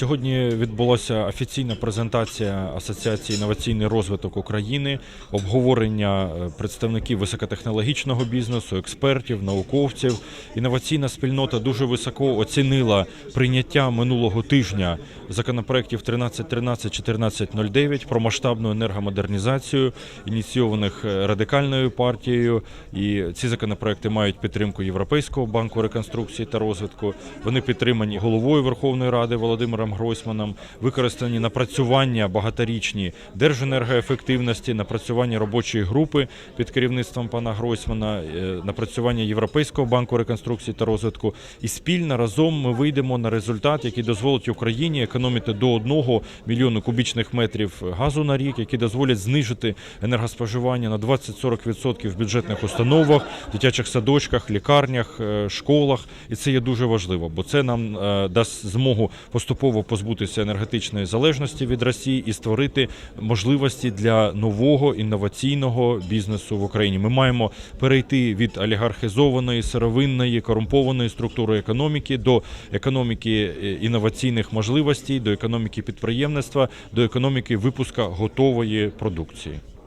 Сьогодні відбулася офіційна презентація Асоціації інноваційний розвиток України, обговорення е, представників високотехнологічного бізнесу, експертів, науковців. Інноваційна спільнота дуже високо оцінила прийняття минулого тижня законопроєктів 1313 1409 про масштабну енергомодернізацію, ініційованих е, радикальною партією. І ці законопроекти мають підтримку Європейського банку реконструкції та розвитку. Вони підтримані головою Верховної Ради Володимиром Гройсманом, використані напрацювання багаторічні держенергоефективності, напрацювання робочої групи під керівництвом пана Гройсмана, е, напрацювання Європейського банку реконструкції та розвитку. І спільно разом ми вийдемо на результат, який дозволить Україні економити до 1 мільйону кубічних метрів газу на рік, які дозволять знижити енергоспоживання на 20-40% в бюджетних установах, дитячих садочках, лікарнях, е, школах. І це є дуже важливо, бо це нам е, дасть змогу поступово позбутися енергетичної залежності від Росії і створити можливості для нового інноваційного бізнесу в Україні. Ми маємо перейти від олігархізованої, сировинної, корумпованої структури економіки до економіки е, інноваційних можливостей, до економіки підприємництва, до економіки випуска готової продукції.